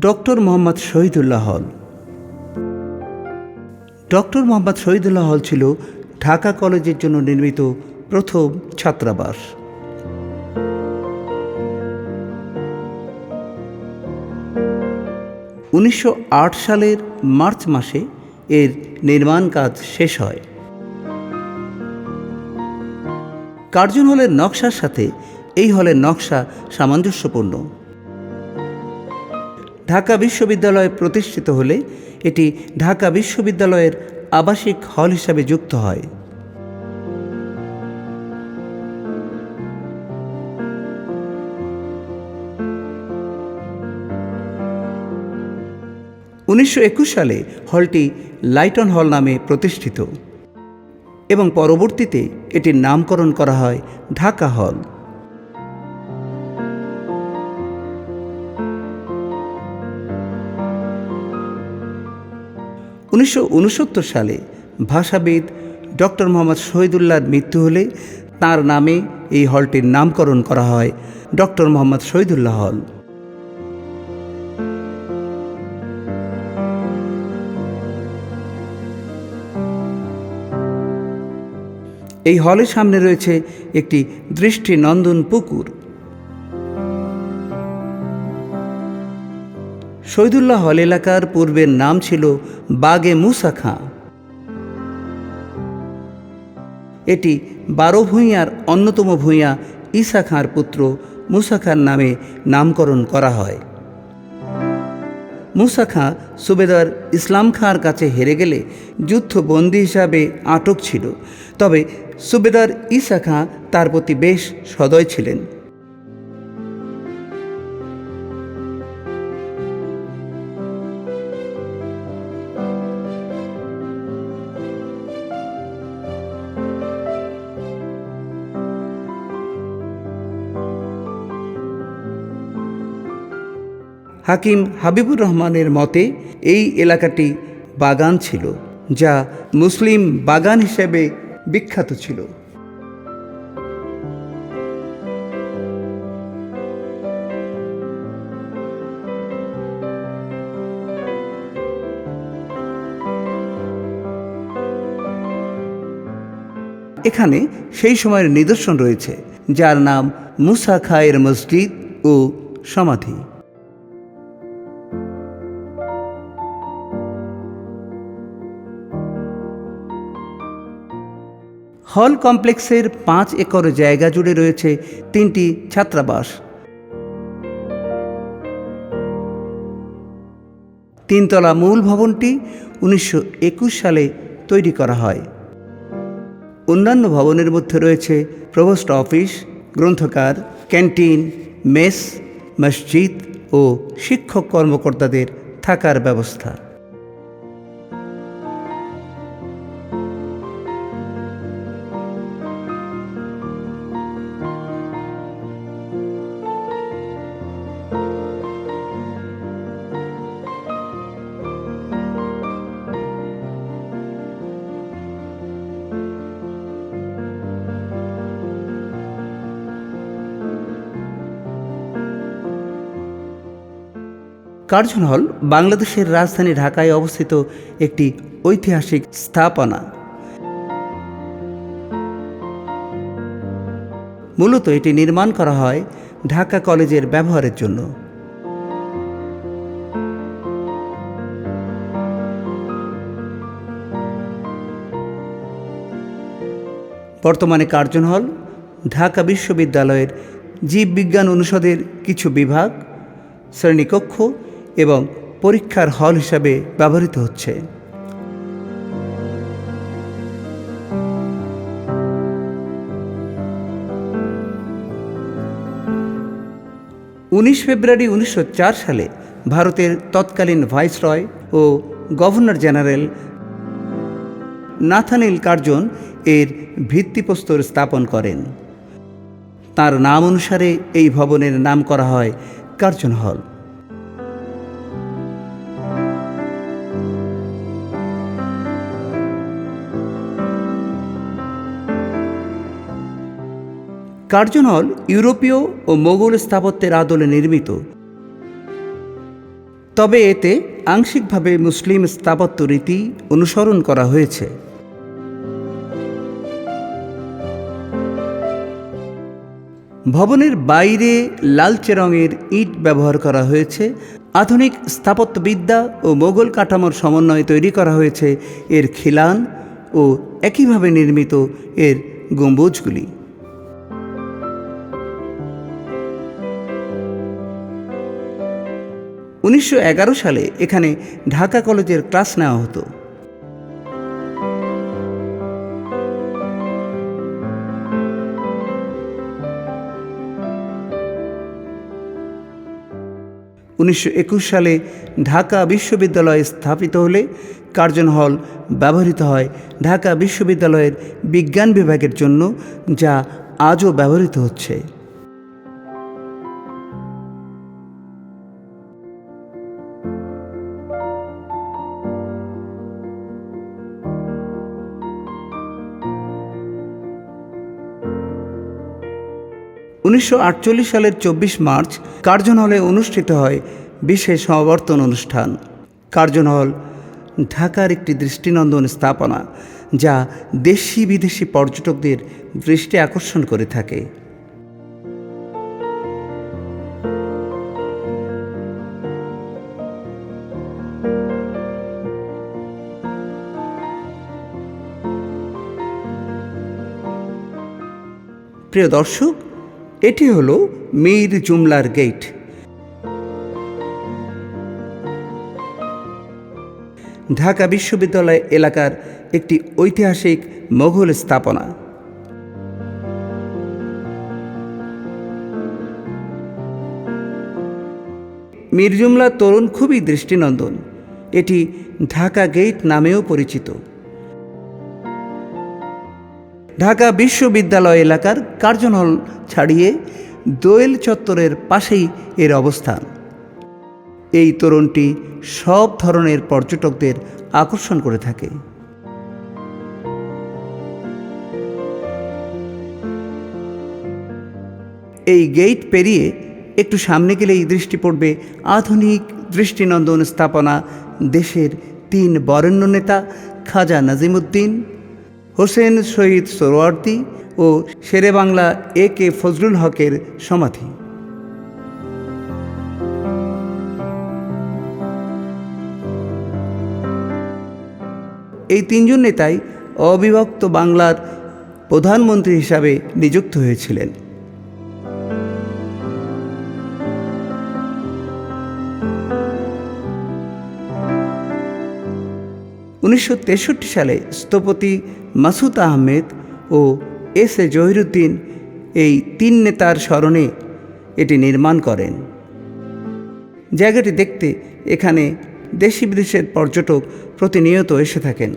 Doctor Mohammad Shahidullah হল। Doctor Mohammad Shahidullah হল ছিল ঢাকা কলেজের জন্য নির্মিত প্রথম ছাত্রাবাস। উনিশশো আট সালের মার্চ মাসে এর নির্মাণ কাজ শেষ হয়। কার্জন হলের নকশার সাথে এই হলের নকশা সামঞ্জস্যপূর্ণ। ঢাকা বিশ্ববিদ্যালয় প্রতিষ্ঠিত হলে এটি ঢাকা বিশ্ববিদ্যালয়ের আবাসিক হল হিসাবে যুক্ত হয়। উনিশশো একুশ সালে হলটি লাইটন হল নামে প্রতিষ্ঠিত এবং পরবর্তীতে এটির নামকরণ করা হয় ঢাকা হল। উনিশশো ঊনসত্তর সালে ভাষাবিদ ডক্টর মোহাম্মদ শহীদুল্লাহর মৃত্যু হলে তার নামে এই হলটির নামকরণ করা হয় ডক্টর মোহাম্মদ শহীদুল্লাহ হল। এই হলের সামনে রয়েছে একটি দৃষ্টিনন্দন পুকুর। শহীদুল্লাহ হল এলাকার পূর্বের নাম ছিল বাগে মুসা খাঁ। এটি বারো ভূঁইয়ার অন্যতম ভূঁইয়া ঈসা খাঁর পুত্র মুসা খাঁর নামে নামকরণ করা হয়। মুসা খাঁ সুবেদার ইসলাম খাঁর কাছে হেরে গেলে যুদ্ধবন্দী হিসাবে আটক ছিল, তবে সুবেদার ঈসা খাঁ তার প্রতি বেশ সদয় ছিলেন। হাকিম হাবিবুর রহমানের মতে, এই এলাকাটি বাগান ছিল, যা মুসলিম বাগান হিসেবে বিখ্যাত ছিল। এখানে সেই সময়ের নিদর্শন রয়েছে, যার নাম মুসা খায়ের মসজিদ ও সমাধি। হল কমপ্লেক্সের পাঁচ একর জায়গা জুড়ে রয়েছে তিনটি ছাত্রাবাস। তিনতলা মূল ভবনটি উনিশশো একুশ সালে তৈরি করা হয়। অন্যান্য ভবনের মধ্যে রয়েছে প্রভোস্ট অফিস, গ্রন্থকার, ক্যান্টিন, মেস, মসজিদ ও শিক্ষক কর্মকর্তাদের থাকার ব্যবস্থা। কার্জন হল বাংলাদেশের রাজধানী ঢাকায় অবস্থিত একটি ঐতিহাসিক স্থাপনা। মূলত এটি নির্মাণ করা হয় ঢাকা কলেজের ব্যবহারের জন্য। বর্তমানে কার্জন হল ঢাকা বিশ্ববিদ্যালয়ের জীববিজ্ঞান অনুষদের কিছু বিভাগ, শ্রেণীকক্ষ এবং পরীক্ষার হল হিসাবে ব্যবহৃত হচ্ছে। উনিশ ফেব্রুয়ারি উনিশশো চার সালে ভারতের তৎকালীন ভাইসরয় ও গভর্নর জেনারেল নাথানিল কার্জন এর ভিত্তিপ্রস্তর স্থাপন করেন। তার নাম অনুসারে এই ভবনের নাম করা হয় কার্জন হল। কার্জন হল ইউরোপীয় ও মোগল স্থাপত্যের আদলে নির্মিত। তবে এতে আংশিকভাবে মুসলিম স্থাপত্য রীতি অনুসরণ করা হয়েছে। ভবনের বাইরে লালচে রঙের ইট ব্যবহার করা হয়েছে। আধুনিক স্থাপত্যবিদ্যা ও মোগল কাঠামোর সমন্বয়ে তৈরি করা হয়েছে। এর খিলান ও একইভাবে নির্মিত এর গম্বুজগুলি। উনিশশো এগারো সালে এখানে ঢাকা কলেজের ক্লাস নেওয়া হতো। উনিশশো একুশ সালে ঢাকা বিশ্ববিদ্যালয় স্থাপিত হলে কার্জন হল ব্যবহৃত হয় ঢাকা বিশ্ববিদ্যালয়ের বিজ্ঞান বিভাগের জন্য, যা আজও ব্যবহৃত হচ্ছে। উনিশশো আটচল্লিশ সালের চব্বিশ মার্চ কার্জন হলে অনুষ্ঠিত হয় বিশেষ সমাবর্তন অনুষ্ঠান। কার্জন হল ঢাকার একটি দৃষ্টিনন্দন স্থাপনা, যা দেশি বিদেশি পর্যটকদের দৃষ্টি আকর্ষণ করে থাকে। প্রিয় দর্শক এটি হল মীর জুমলার গেট ঢাকা বিশ্ববিদ্যালয় এলাকার একটি ঐতিহাসিক মোঘল স্থাপনা। মির্জুমলা তরুণ খুবই দৃষ্টিনন্দন। এটি ঢাকা গেট নামেও পরিচিত। ঢাকা বিশ্ববিদ্যালয় এলাকার কার্জন হল ছাড়িয়ে দোয়েল চত্বরের পাশেই এর অবস্থান। এই তোরণটি সব ধরনের পর্যটকদের আকর্ষণ করে থাকে। এই গেট পেরিয়ে একটু সামনে গেলেই দৃষ্টি পড়বে আধুনিক দৃষ্টিনন্দন স্থাপনা দেশের তিন বরেণ্য নেতা খাজা নাজিমুদ্দিন হোসেন শহীদ সোরওয়ার্দী ও শেরে বাংলা এ কে ফজলুল হকের সমাধি। এই তিনজন নেতাই অবিভক্ত বাংলার প্রধানমন্ত্রী হিসাবে নিযুক্ত হয়েছিলেন। উনিশশো তেষট্টি সালে স্থপতি মাসুদ আহমেদ ও এস এ জহিরুদ্দিন এই তিন নেতার স্মরণে এটি নির্মাণ করেন। জায়গাটি দেখতে এখানে দেশি বিদেশের পর্যটক প্রতিনিয়ত এসে থাকেন।